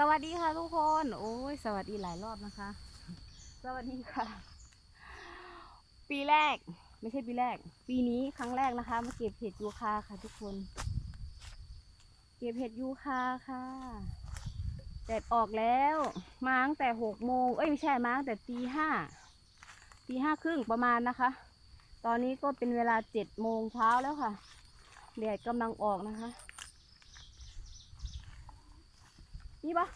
สวัสดีค่ะทุกคน โอ้ย สวัสดีหลายรอบนะคะ สวัสดีค่ะ ปีแรก ไม่ใช่ปีแรก ปีนี้ครั้งแรกนะคะ มาเก็บเห็ดยูคาค่ะ ทุกคน เก็บเห็ดยูคาค่ะแดดออกแล้วมาตั้งแต่หกโมงเอ้ยไม่ใช่มาตั้งแต่ตีห้าตีห้าครึ่งประมาณนะคะ ตอนนี้ก็เป็นเวลาเจ็ดโมงเช้าแล้วค่ะแดดกำลังออกนะคะ นี่ปะ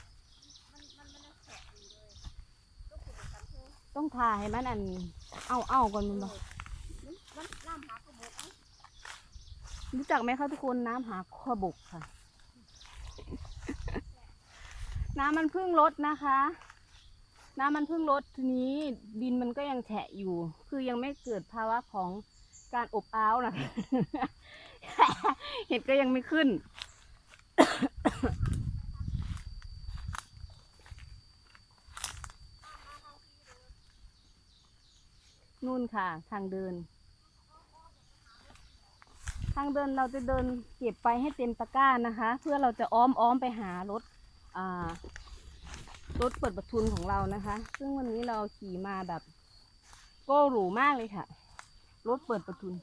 ต้องทาให้มันอัน เอาเอาก่อนมันบอรู้จักไหมคะทุกคนน้ำหาขบกค่ะ น้ำมันเพิ่งลดนะคะ น้ำมันเพิ่งลดทีนี้ดินมันก็ยังแฉะอยู่ คือยังไม่เกิดภาวะของการอบอ้าวนะคะเห็ดก็ยังไม่ขึ้น นู่นค่ะ ทางเดิน ทางเดินเราจะเดินเก็บไปให้เต็มตะกร้านะคะ เพื่อเราจะอ้อมอ้อมไปหารถอ่ารถเปิดประทุนของเรานะคะ ซึ่งวันนี้เราขี่มาแบบโก้หรูมากเลยค่ะ รถเปิดประทุน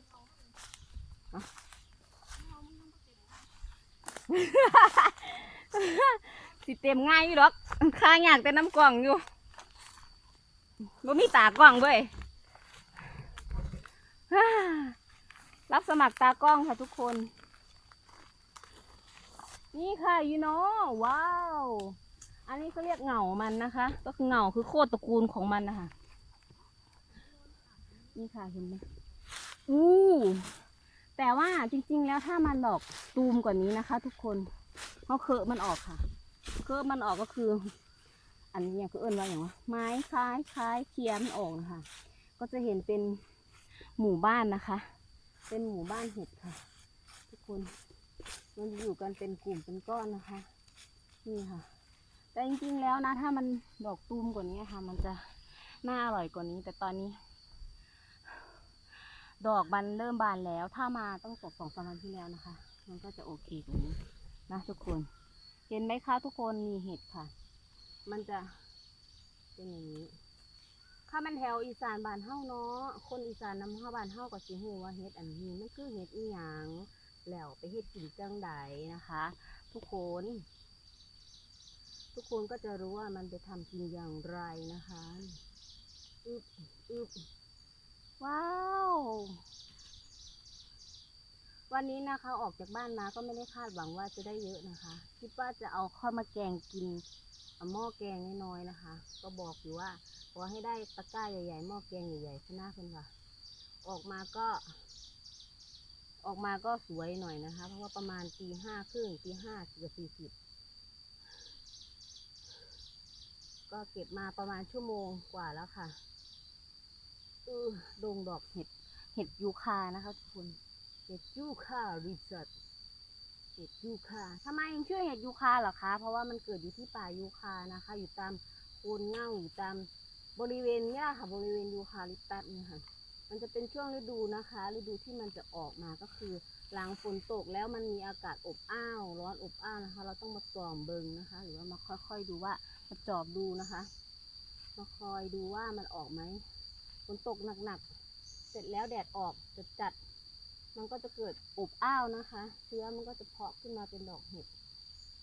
สิเต็มง่ายอยู่หรอกข้าอยากแต่น้ำกล่องอยู่บ่มีตากล้องเว้ย รับสมัครตากล้องค่ะทุกคน นี่ค่ะยูโนว้าว อันนี้เขาเรียกเหงามันนะคะ ก็คือเหงาคือโคตรตระกูลของมันนะคะนี่ค่ะเห็นไหมอู้แต่ว่าจริง ๆ แล้วถ้ามันดอกตูมกว่านี้นะคะ ทุกคนเขาเคอะมันออกค่ะ เคอะมันออกก็คือ อันนี้อย่างก็เอิ้นว่าอย่างว่าไม้คล้ายคล้ายเคียมันออกนะคะก็จะเห็นเป็น หมู่บ้านนะคะ เป็นหมู่บ้านเห็ดค่ะ ทุกคนมันอยู่กันเป็นกลุ่มเป็นก้อนนะคะ นี่ค่ะ แต่จริงๆแล้วนะ ถ้ามันดอกตูมกว่านี้ค่ะ มันจะน่าอร่อยกว่านี้ แต่ตอนนี้ ดอกมันเริ่มบานแล้ว ถ้ามาต้องตกสองสามวันที่แล้วนะคะ มันก็จะโอเคกว่านี้นะทุกคนเห็นไหมคะทุกคนมีเห็ดค่ะ มันจะเป็นอย่างนี้ ข้ามันแถวอีสานบ้านเฮาเนาะ คนอีสานนำเฮาบ้านเฮาก็สิฮู้ว่าเฮ็ดอันนี้มันคือเฮ็ดอีหยังแล้วไปเฮ็ดกินจังใดนะคะ ทุกคน ทุกคนก็จะรู้ว่ามันไปทำกินอย่างไรนะคะอึบอึบว้าววันนี้นะคะออกจากบ้านมาก็ไม่ได้คาดหวังว่าจะได้เยอะนะคะ คิดว่าจะเอาข้าวมาแกงกิน หม้อแกงน้อยๆนะคะ ก็บอกอยู่ว่าขอให้ได้ตะกร้าใหญ่ๆหม้อแกงใหญ่ๆชนะคนค่ะออกมาก็ ออกมาก็สวยหน่อยนะคะ เพราะว่าประมาณตีห้าครึ่งตีห้าเกือบสี่สิบก็เก็บมาประมาณชั่วโมงกว่าแล้วค่ะอือดงดอกเห็ด เห็ดยูคานะคะทุกคนเห็ดยูคารีสอร์ท เห็ดยูคาทำไมถึงชื่อเห็ดยูคาเหรอคะ เพราะว่ามันเกิดอยู่ที่ป่ายูคานะคะ อยู่ตามโคนเง่าอยู่ตามบริเวณนี้ยค่ะ บริเวณยูคาลิปตัสนี่ค่ะ มันจะเป็นช่วงฤดูนะคะ ฤดูที่มันจะออกมาก็คือหลังฝนตกแล้วมันมีอากาศอบอ้าวร้อนอบอ้าวนะคะ เราต้องมาส่องเบิงนะคะ หรือว่ามาค่อยๆดูว่ามาจอบดูนะคะ มาคอยดูว่ามันออกไหมฝนตกหนักๆเสร็จแล้วแดดออกจะจัด มันก็จะเกิดอบอ้าวนะคะ เชื้อมันก็จะเพาะขึ้นมาเป็นดอกเห็ด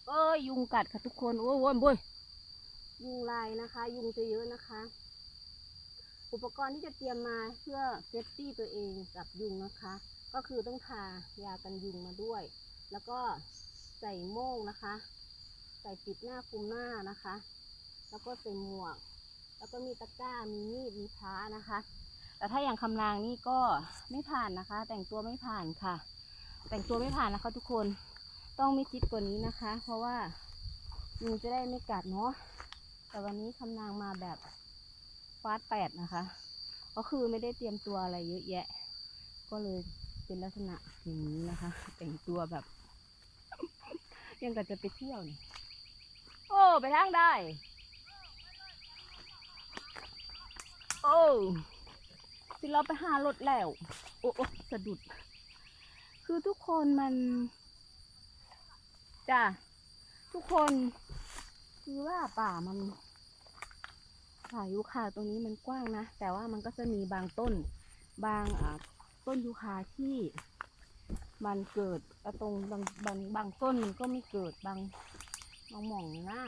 เอ้ยยุงกัดค่ะทุกคนโอ้ยโว้ยโว้ยยุงลายนะคะ ยุงจะเยอะนะคะ อุปกรณ์ที่จะเตรียมมาเพื่อเซฟตี้ตัวเองกับยุงนะคะ ก็คือต้องทายากันยุงมาด้วย แล้วก็ใส่โม่งนะคะ ใส่ปิดหน้าคลุมหน้านะคะ แล้วก็ใส่หมวก แล้วก็มีตะกร้ามีมีดมีพระนะคะ แต่ถ้าอย่างคำรางนี่ก็ไม่ผ่านนะคะ แต่งตัวไม่ผ่านค่ะ แต่งตัวไม่ผ่านนะคะทุกคนต้องมีจิตกว่านี้นะคะ เพราะว่ายุงจะได้ไม่กัดเนาะแต่วันนี้คำนางมาแบบฟาดแปดนะคะ ก็คือไม่ได้เตรียมตัวอะไรเยอะแยะ ก็เลยเป็นลักษณะอย่างนี้นะคะ แต่งตัวแบบ ยังกับจะไปเที่ยวนี่โอ้ไปทางได้ โอ้ สิเราไปหารถแล้วโอ้โอ้สะดุด คือทุกคนมันจ้ะทุกคนคือว่าป่ามันป่ายูคาตรงนี้มันกว้างนะ แต่ว่ามันก็จะมีบางต้นบางต้นยูคาที่มันเกิดอ่ตรงบางบางบางต้นมันก็ไม่เกิดบางบางหม่องนะ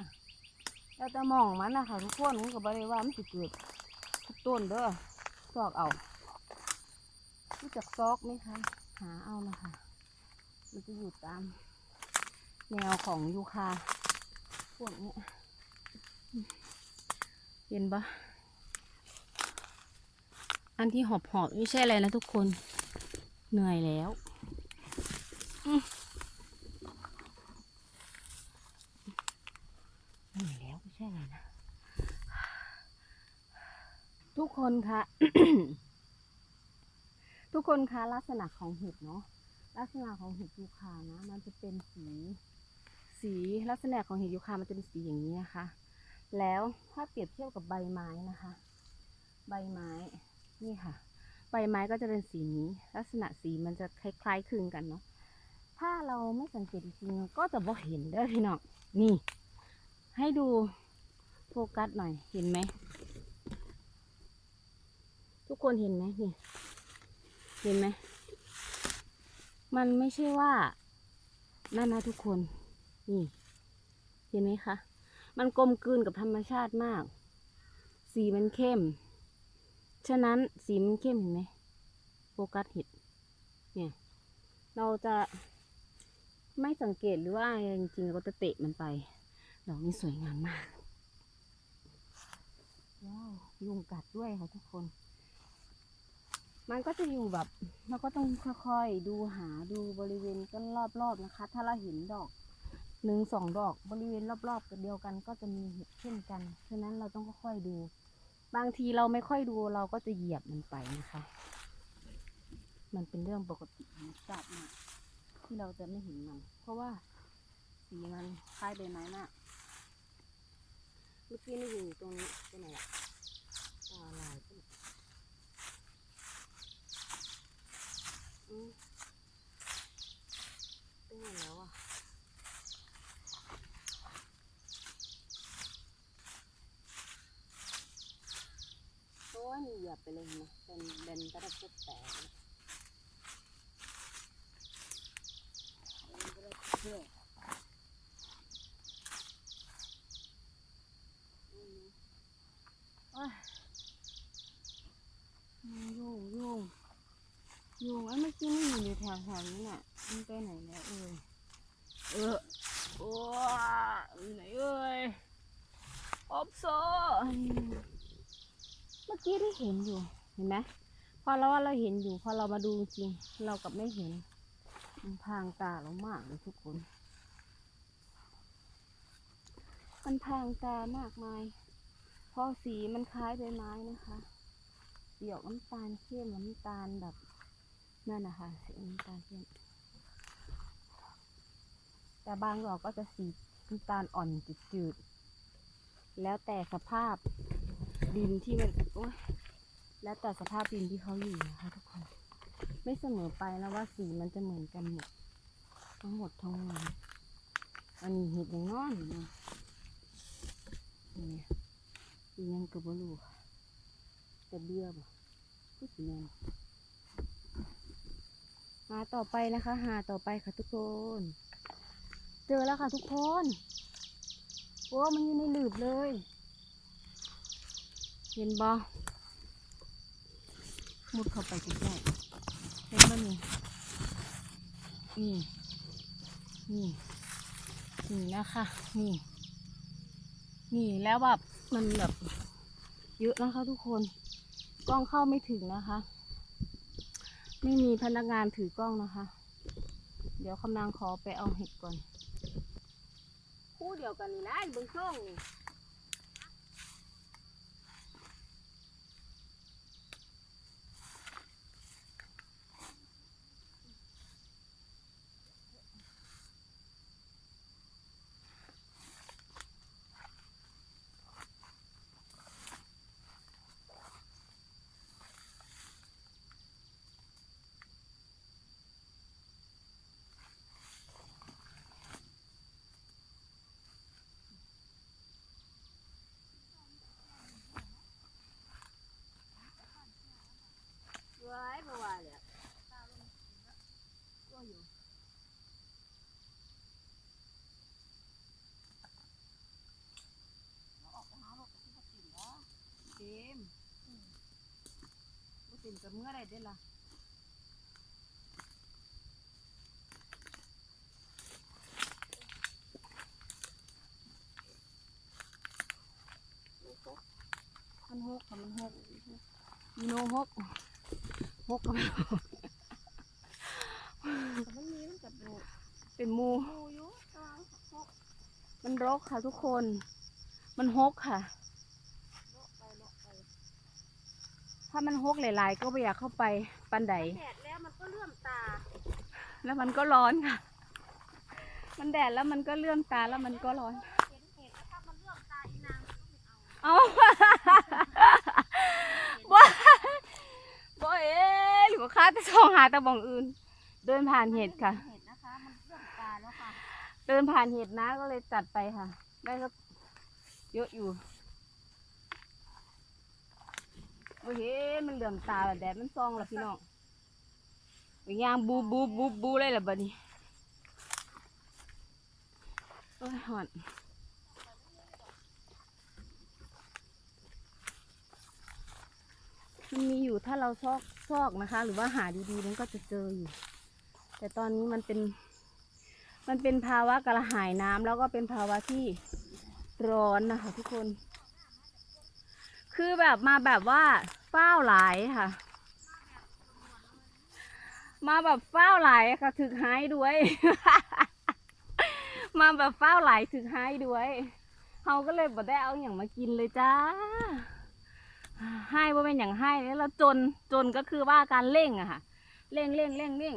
แล้วแต่หม่องมันนะคะทุกคนมันก็บอกเลยว่ามันจะเกิดทุกต้นเด้อ ซอกเอารู้จักซอกไหมคะ หาเอานะคะมันจะอยู่ตาม แนวของยูคาพวกเนี้ยเห็นปะอันที่หอบหอบไม่ใช่อะไรนะทุกคน เหนื่อยแล้วเหนื่อยแล้วไม่ใช่อะไรนะ ทุกคนคะทุกคนคะลักษณะของเห็ดเนาะลักษณะของเห็ดยูคานะ มันจะเป็นสี สีลักษณะของเห็ดยูคามันจะเป็นสีอย่างนี้นะคะ แล้วถ้าเปรียบเทียบกับใบไม้นะคะ ใบไม้นี่ค่ะ ใบไม้ก็จะเป็นสีนี้ ลักษณะสีมันจะคล้ายๆคลึงกันเนาะถ้าเราไม่สังเกตจริงก็จะบ่เห็นเด้อพี่น้องนี่ ให้ดูโฟกัสหน่อยเห็นไหม ทุกคนเห็นไหมนี่เห็นไหม มันไม่ใช่ว่านั่นนะทุกคนนี่ เห็นไหมคะ มันกลมกลืนกับธรรมชาติมาก สีมันเข้ม ฉะนั้นสีมันเข้มเห็นไหมโฟกัสเห็ดเนี่ย เราจะไม่สังเกตหรือว่าจริงๆเราก็จะเตะมันไปดอกนี้สวยงามมากว้าวยุงกัดด้วยค่ะทุกคน มันก็จะอยู่แบบเราก็ต้องค่อยๆดูหาดูบริเวณกันรอบๆนะคะ ถ้าเราเห็นดอกหนึ่งสองดอกบริเวณรอบๆกันเดียวกันก็จะมีเห็ดเช่นกันฉะนั้นเราต้องค่อยๆดู บางทีเราไม่ค่อยดูเราก็จะเหยียบมันไปนะคะ มันเป็นเรื่องปกติของศาสตร์มาที่เราจะไม่เห็นมัน เพราะว่าสีมันคล้ายใบไม้มากเมื่อกี้นี่อยู่ตรงนี้ไปไหนอะตาลาย ไปไหนอืมเป็นไงแล้วอะโอ้ยเหยียบไปเลยนะเป็นเบนกระดับจุดแตกเลยเบนกระดับเพื่ออืมโอ้ยยุ่งยุ่ง ยุงไอ้เมื่อกี้มันอยู่แถวแถวๆนี้น่ะ มันไปไหนแล้วเออ เออ โอ้อยู่ไหนเอ้ยอบโซเมื่อกี้ที่เห็นอยู่ เห็นไหมพอเราว่าเราเห็นอยู่พอเรามาดูจริง เรากับไม่เห็นมันพรางตาเรามากเลยทุกคน มันพรางตามากมาย เพราะสีมันคล้ายใบไม้นะคะสีออกน้ำตาลเข้มน้ำตาลแบบนั่นนะคะสีน้ำตาลเข้มแต่บางดอกก็จะสีน้ำตาลอ่อนจืดๆแล้วแต่สภาพดินที่มันโอ๊ย แล้วแต่สภาพดินที่เขาอยู่นะคะทุกคน ไม่เสมอไปนะว่าสีมันจะเหมือนกันหมดทั้งหมดทั้งมวลอันนี้เห็ดอย่างน้อยนะนี่อียังกับบลูแต่เบี้ยบ่ก็สีแดงหาต่อไปนะคะหาต่อไปค่ะทุกคน เจอแล้วค่ะทุกคนโอ้มันอยู่ในหลืบเลย เห็นบอ มุดเข้าไปใกล้ๆเห็นบ่นี่นี่นี่นี่นะคะนี่ นี่แล้วแบบมันแบบเยอะนะคะทุกคน กล้องเข้าไม่ถึงนะคะ ไม่มีพนักงานถือกล้องนะคะ เดี๋ยวกำลังขอไปเอาเห็ดก่อนคู่เดียวกันนี่นะเบิ้งช่องนี่ กับเมื่อไรได้ล่ะมันหกค่ะมันหกมีโนหกหกกับมันหกแต่มันมีมันกับดดเป็นมูโอ้ยตาหกมันรกค่ะทุกคน มันหกค่ะ โลกไปโลกไป ถ้ามันหกหลายๆ ก็ไม่อยากเข้าไปปันไดแดดแล้วมันก็เลื่อมตา แล้วมันก็ร้อนค่ะ มันแดดแล้วมันก็เลื่อมตาแล้วมันก็ร้อน เห็นเห็นแล้วถ้ามันเลื่อมตาอีนางมันก็ไม่เอาเอาบ่บ่เอ๊ะหรือว่าข้าจะส่องหาแต่บองอื่น เดินผ่านเห็ดค่ะ เห็ดนะคะ มันเลื่อมตาแล้วค่ะ เดินผ่านเห็ดนะก็เลยจัดไปค่ะ ได้สักเยอะอยู่ โอ้เห็นมันเหลื่อมตาแดดมันซองล้วพี่น้องไปย่างบูบูบูบูเลยล่ะบัดนี้โอ้ยหอนมันมีอยู่ถ้าเราซอกซอกนะคะ หรือว่าหาดีๆมันก็จะเจออยู่ แต่ตอนนี้มันเป็น มันเป็นภาวะกระหายน้ำแล้วก็เป็นภาวะที่ร้อนนะคะทุกคน คือแบบมาแบบว่า เฝ้าหลายค่ะ มาแบบเฝ้าหลายค่ะถึกหายด้วย มาแบบเฝ้าหลายถึกหายด้วยเขาก็เลยบ่ได้เอาอย่างมากินเลยจ้าให้ว่าเป็นอย่างให้แล้วเราจนจนก็คือว่าการเร่งอะค่ะเร่งเร่งเร่งเร่ง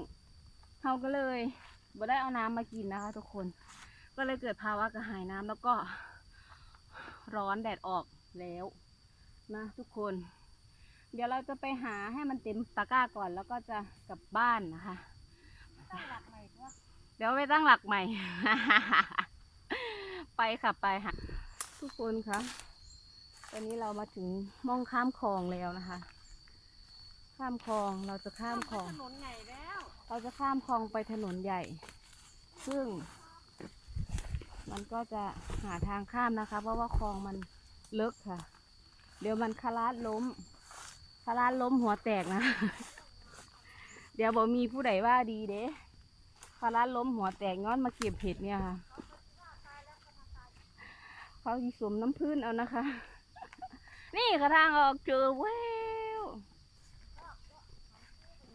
เขาก็เลยบ่ได้เอาน้ำมากินนะคะ ทุกคน ก็เลยเกิดภาวะกระหายน้ำแล้วก็ร้อนแดดออกแล้วนะทุกคน เดี๋ยวเราจะไปหาให้มันเต็มตะกร้าก่อนแล้วก็จะกลับบ้านนะคะตั้งหลักใหม่ก็เดี๋ยวไปตั้งหลักใหม่ ไปค่ะไปค่ะ ทุกคนคะตอนนี้เรามาถึงม่องข้ามคลองแล้วนะคะ ข้ามคลองเราจะข้ามคลอง ถนนใหญ่แล้ว เราจะข้ามคลองไปถนนใหญ่ ซึ่ง มันก็จะหาทางข้ามนะคะ เพราะว่าคลองมันลึกค่ะ เดี๋ยวมันคลาดล้ม คลาดล้มหัวแตกนะ เดี๋ยวบอกมีผู้ใดว่าดีเด้คลาดล้มหัวแตกย้อนมาเก็บเห็ดเนี่ยค่ะเขาอีสวมน้ำพื้นเอานะคะ นี่กระทางออกเจอแวว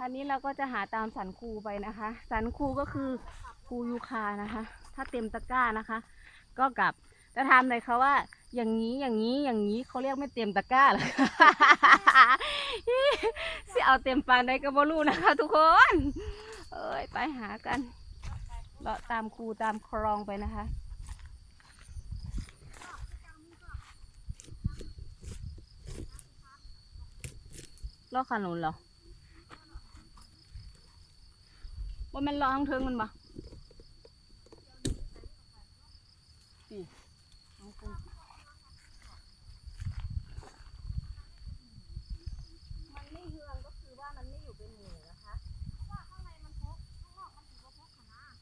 อันนี้เราก็จะหาตามสันคูไปนะคะ สันคูก็คือคูยูคานะคะ ถ้าเต็มตะกร้านะคะ ก็กลับจะทำเลยค่ะว่า อย่างนี้อย่างนี้อย่างนี้เขาเรียกไม่เต็มตะกร้าเหรอสิเอาเต็มปานใดก็บ่รู้นะคะ ทุกคน เอ้ยไปหากันเลาะตามคูตามคลองไปนะคะเลอกขนุนเหรอว่ามันร้องเทิงมันบ่นี่เอาคุณมันไม่เฮืองก็คือว่ามันไม่อยู่เป็นหมู่นะคะ เพราะว่าข้างในมันพกข้างนอกมันถือว่าพกขนาด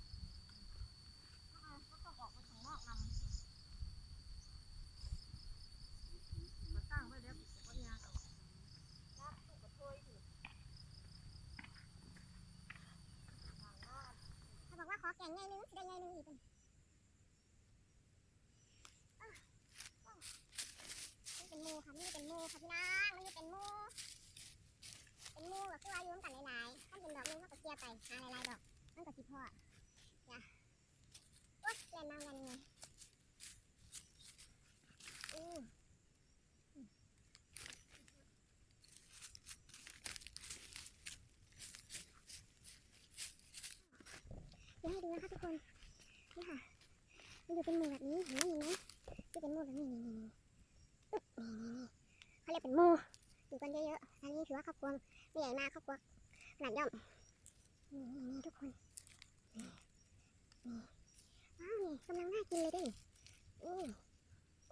ข้างในก็ต้องออกไปข้างนอกนำมาตั้งไว้แล้วก็ยางเอายางตู้กระเทยอยู่ เขาบอกว่าขอแก่ง ใหญ่หนึงนงอีกเป็นอะอ่เป็นหมูค่ะมันเป็นหมูค่ะพี่นางมันเป็นหมูเป็นหมูก็คือว่ายู่ร่วมกันหลายๆถ้าเป็นดอกหนึงก็เกลี่ยไปหาหลายๆดอกมันก็สิพ่อจ้ะโอ๊ยเล่นน้ำกันไงอู้เดี๋ยวให้ดูนะคะทุกคน นี่ค่ะมันอยู่เป็นหมู่แบบนี้เห็นไหมมีไหมอยู่เป็นหมู่แบบนี้นี่นี่นี่อึ๊บนี่นี่นี่เขาเรียกเป็นหมู่อยู่กันเยอะๆอันนี้ถือว่าครอบครัวไม่ใหญ่มากครอบครัวขนาดย่อมนี่นี่ทุกคนนี่นี่ว้าวนี่กำลังน่ากินเลยดินี่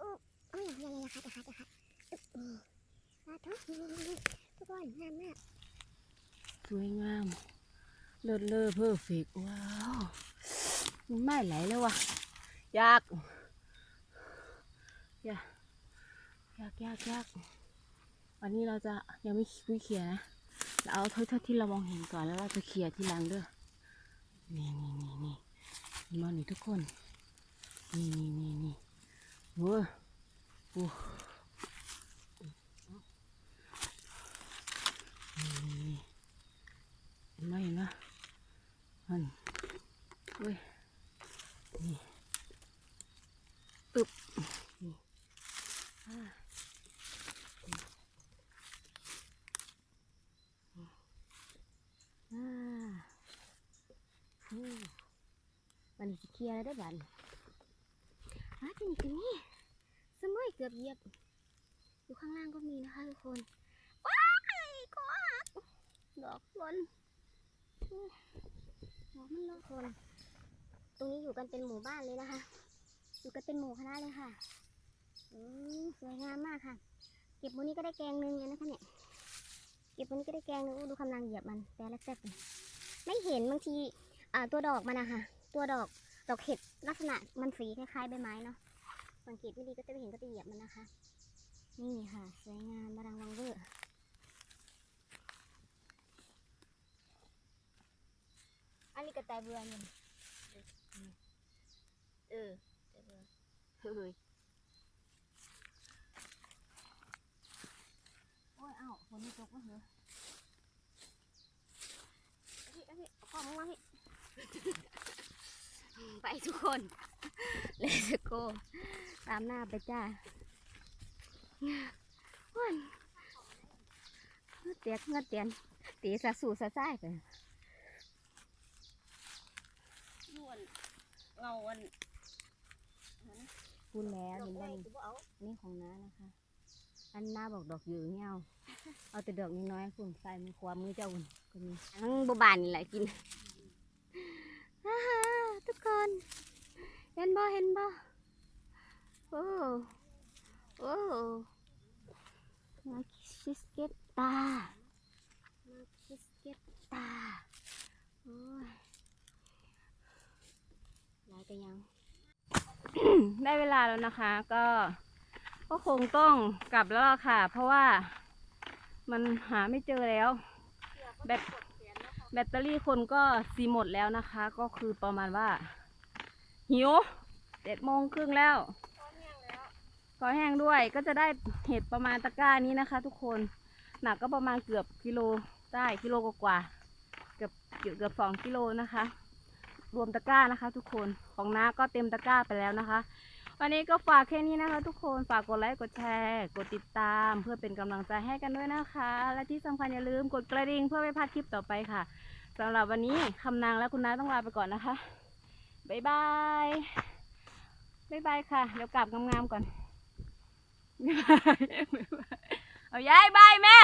อู้โอ้ยอย่าอย่าอย่าคัดอย่าคัดอย่าคัดอึ๊บนี่ปลาทุกนี่นี่ทุกคนงามมากสวยงามเลิศเลอเพอร์เฟกว้าว ไม่ไหลเลยว่ะยากยากยากยากยากวันนี้เราจะยังไม่คุยเขียนะเราเอาเท่าเท่าที่เรามองเห็นก่อนแล้วเราจะเคลียร์ที่หลังเด้อนี่นี่นี่นี่มาหนิทุกคนนี่นี่นี่นี่เว้ยโอ้นี่นี่นี่เห็นไหมเห็นไหมมันเว้ยนี่ตึบนี่อ่าอ่าอู้วันนี้สิเคลียร์แล้ว ได้อบันอะทีนี้ก็มีสมุยเกือบเหยียบ อยู่ข้างล่างก็มีนะคะทุกคน ว้ายขอหักดอกหล่นอู้ดอกมันหล่นคน ตรงนี้อยู่กันเป็นหมู่บ้านเลยนะคะ อยู่กันเป็นหมู่คณะเลยค่ะอืมสวยงามมากค่ะ เก็บวันนี้ก็ได้แกงหนึงเลยนะคะเนี่ย เก็บวันนี้ก็ได้แกงหนึงดูกำลังเหยียบมันแต่ละแซ่บไม่เห็นบางที อ่าตัวดอกมันนะคะ ตัวดอก ดอกเห็ดลักษณะมันสีคล้ายๆใบไม้เนาะ สังเกตไม่ดีก็จะไม่เห็นก็จะเหยียบมันนะคะ นี่ค่ะสวยงามบารังวังเวอร์อันนี้กระต่ายเบือนี่เออแต่เบือเฮ้ยโอ้ยเอ้าฝนตกวะเหรอพี่พี่เอาข้อมือมาพี่ ไปทุกคน เลสโก ตามหน้าไปจ้าว้นเงือเตียกเงือเตียน ตีสะสู่สะซ้ายไปนวลเงาอันพูดแล้วดอกเห็นไม้บ้างคือบ่เอานี่ของน้านะคะ อันน้าบอกดอกอยู่เงี้ยเอาเอาแต่ดอกน้อยๆคุณใส่มือขวามือเจ้าคุณก็มีทั้งบบานนี่แหละกินฮ่าฮ่า ทุกคน เห็นบ่เห็นบ่โอ้โอ้มาคิสเกตตามาคิสเกตตาโอ้ยลายกันยัง ได้เวลาแล้วนะคะ ก็ก็คงต้องกลับแล้วล่ะค่ะ เพราะว่ามันหาไม่เจอแล้ว แบต แบตเตอรี่คนก็สีหมดแล้วนะคะ ก็คือประมาณว่า หิวเจ็ดโมงครึ่งแล้วขอแห้งด้วยก็จะได้เห็ดประมาณตะกร้านี้นะคะ ทุกคนหนักก็ประมาณเกือบกิโลได้กิโลกว่าเกือบเกือบสองกิโลนะคะ รวมตะกร้านะคะ ทุกคนของน้าก็เต็มตะกร้าไปแล้วนะคะ วันนี้ก็ฝากแค่นี้นะคะ ทุกคนฝากกดไลค์กดแชร์ กดติดตาม เพื่อเป็นกำลังใจให้กันด้วยนะคะ และที่สำคัญอย่าลืมกดกระดิ่งเพื่อไม่พลาดคลิปต่อไปค่ะ สำหรับวันนี้คำนางและคุณน้าต้องลาไปก่อนนะคะบายบายบายบายค่ะ เดี๋ยวกลับงามๆก่อนบายบายเอาย้ายบายแม่